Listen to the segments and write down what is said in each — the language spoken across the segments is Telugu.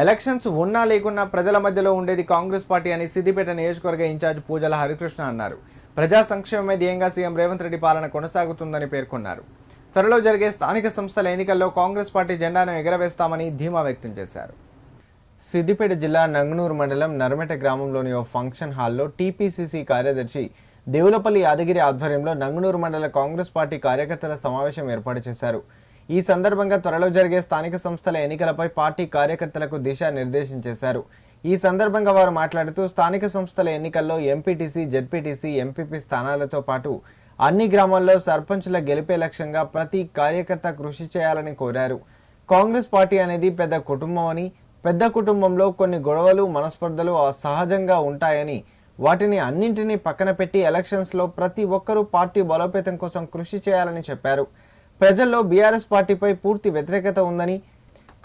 ఎలక్షన్స్ ఉన్నా లేకున్నా ప్రజల మధ్యలో ఉండేది కాంగ్రెస్ పార్టీ అని సిద్దిపేట నియోజకవర్గ ఇన్ఛార్జ్ పూజల హరికృష్ణ అన్నారు. ప్రజా సంక్షేమమే ధ్యేయంగా సీఎం రేవంత్ రెడ్డి పాలన కొనసాగుతుందని పేర్కొన్నారు. త్వరలో జరిగే స్థానిక సంస్థల ఎన్నికల్లో కాంగ్రెస్ పార్టీ జెండాను ఎగరవేస్తామని ధీమా వ్యక్తం చేశారు. సిద్దిపేట జిల్లా నంగనూరు మండలం నర్మెట గ్రామంలోని ఓ ఫంక్షన్ హాల్లో టీపీసీసీ కార్యదర్శి దేవులపల్లి యాదగిరి ఆధ్వర్యంలో నంగనూరు మండల కాంగ్రెస్ పార్టీ కార్యకర్తల సమావేశం ఏర్పాటు చేశారు. ఈ సందర్భంగా త్వరలో జరిగే స్థానిక సంస్థల ఎన్నికలపై పార్టీ కార్యకర్తలకు దిశా నిర్దేశం చేశారు ఈ సందర్భంగా వారు మాట్లాడుతూ స్థానిక సంస్థల ఎన్నికల్లో ఎంపీటీసీ జెడ్పీటీసీ ఎంపీపీ స్థానాలతో పాటు అన్ని గ్రామాల్లో సర్పంచుల గెలిపే లక్ష్యంగా ప్రతి కార్యకర్త కృషి చేయాలని కోరారు. కాంగ్రెస్ పార్టీ అనేది పెద్ద కుటుంబం అని పెద్ద కుటుంబంలో కొన్ని గొడవలు మనస్పర్ధలు సహజంగా ఉంటాయని వాటిని అన్నింటినీ పక్కన పెట్టి ఎలక్షన్స్లో ప్రతి ఒక్కరూ పార్టీ బలోపేతం కోసం కృషి చేయాలని చెప్పారు. ప్రజల్లో బీఆర్ఎస్ పార్టీపై పూర్తి వ్యతిరేకత ఉందని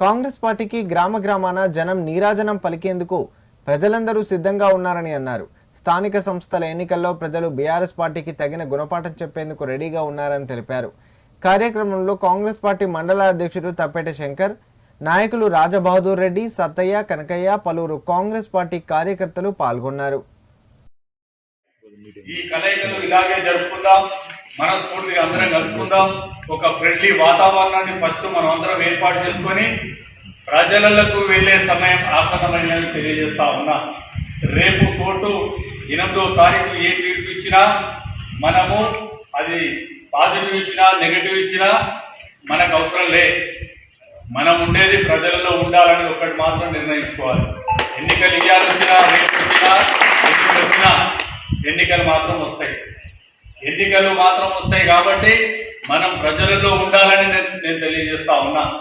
కాంగ్రెస్ పార్టీకి గ్రామ గ్రామాన జనం నీరాజనం పలికేందుకు ప్రజలందరూ సిద్ధంగా ఉన్నారని అన్నారు. స్థానిక సంస్థల ఎన్నికల్లో ప్రజలు బీఆర్ఎస్ పార్టీకి తగిన గుణపాఠం చెప్పేందుకు రెడీగా ఉన్నారని తెలిపారు. కార్యక్రమంలో కాంగ్రెస్ పార్టీ మండల అధ్యక్షుడు తప్పెట శంకర్ నాయకులు రాజబహదూర్ రెడ్డి సత్తయ్య కనకయ్య పలువురు కాంగ్రెస్ పార్టీ కార్యకర్తలు పాల్గొన్నారు. ఈ కలయికలు ఇలాగే జరుపుకుందాం. మనస్ఫూర్తిగా అందరం కలుసుకుందాం. ఒక ఫ్రెండ్లీ వాతావరణాన్ని ఫస్ట్ మనం అందరం ఏర్పాటు చేసుకొని ప్రజలకు వెళ్ళే సమయం ఆసన్నమైనది తెలియజేస్తా ఉన్నా. రేపు కోర్టు ఎనిమిదో తారీఖు ఏ తీర్పు ఇచ్చినా మనము అది పాజిటివ్ ఇచ్చినా నెగిటివ్ ఇచ్చినా మనకు అవసరం లే. మనం ఉండేది ప్రజలలో ఉండాలని ఒకటి మాత్రం నిర్ణయించుకోవాలి. ఎన్నికలు ఇవ్వాలి రేపు వచ్చినా ఎన్నికలు వచ్చినా ఎన్నికలు మాత్రం వస్తాయి. ఎన్నికలు మాత్రం వస్తాయి కాబట్టి మనం ప్రజలలో ఉండాలని నేను నేను తెలియజేస్తా ఉన్నా.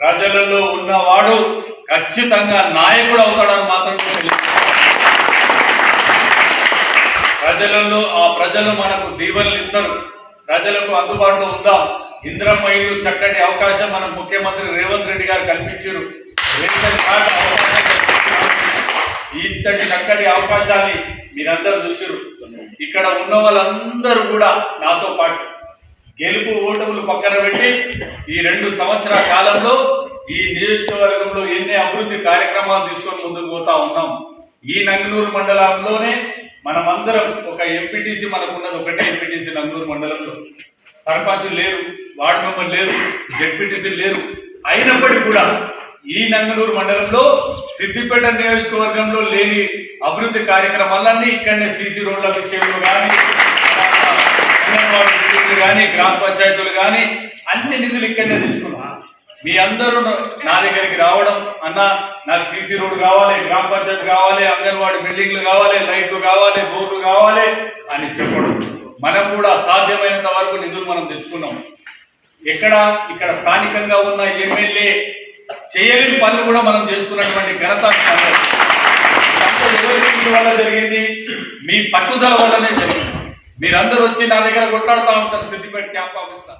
ప్రజలలో ఉన్నవాడు ఖచ్చితంగా నాయకుడు అవుతాడని మాత్రం ప్రజలలో ఆ ప్రజలు మనకు దీవెనలు ఇస్తారు. ప్రజలకు అందుబాటులో ఉందాం. ఇంద్రమ్మ ఇల్లు చక్కటి అవకాశం మన ముఖ్యమంత్రి రేవంత్ రెడ్డి గారు కల్పించారు. ఇంతటి చక్కటి అవకాశాన్ని మీరందరూ చూసారు ఇక్కడ ఉన్న వాళ్ళందరూ కూడా నాతో పాటు గెలుపు ఓటములు పక్కన పెట్టి ఈ రెండు సంవత్సరాల కాలంలో ఈ నియోజకవర్గంలో ఎన్ని అభివృద్ధి కార్యక్రమాలు తీసుకొని ముందుకు పోతా ఉన్నాం. ఈ నంగనూరు మండలంలోనే మనమందరం ఒక ఎంపీటీసీ మనకు ఉన్నది ఒకటే ఎంపీటీసీ నంగనూరు మండలంలో. సర్పంచులు లేరు వార్డు మెంబర్ లేరు జెడ్పీటీసీ లేరు. అయినప్పటికీ కూడా ఈ నంగనూరు మండలంలో సిద్దిపేట నియోజకవర్గంలో లేని అభివృద్ధి కార్యక్రమాలన్నీ ఇక్కడనే సీసీ రోడ్ల విషయంలో కానీ కానీ గ్రామ పంచాయతీలు కానీ అన్ని నిధులు ఇక్కడనే తెచ్చుకున్నాం. మీ అందరూ నా దగ్గరికి రావడం అన్న నాకు సీసీ రోడ్ కావాలి గ్రామ పంచాయతీ కావాలి అంగన్వాడీ బిల్డింగ్లు కావాలి లైట్లు కావాలి బోర్లు కావాలి అని చెప్పడం. మనం కూడా సాధ్యమైనంత వరకు నిధులు మనం తెచ్చుకున్నాం. ఎక్కడ ఇక్కడ స్థానికంగా ఉన్న ఎమ్మెల్యే చేయలేని పనులు కూడా మనం చేసుకున్నటువంటి ఘనత వల్ల జరిగింది. మీ పట్టుదల వల్లనే జరిగింది. మీరందరూ వచ్చి నా దగ్గర కొట్లాడుతూ ఉంటారు సిద్దిపేట క్యాంప్ ఆఫీస్లో.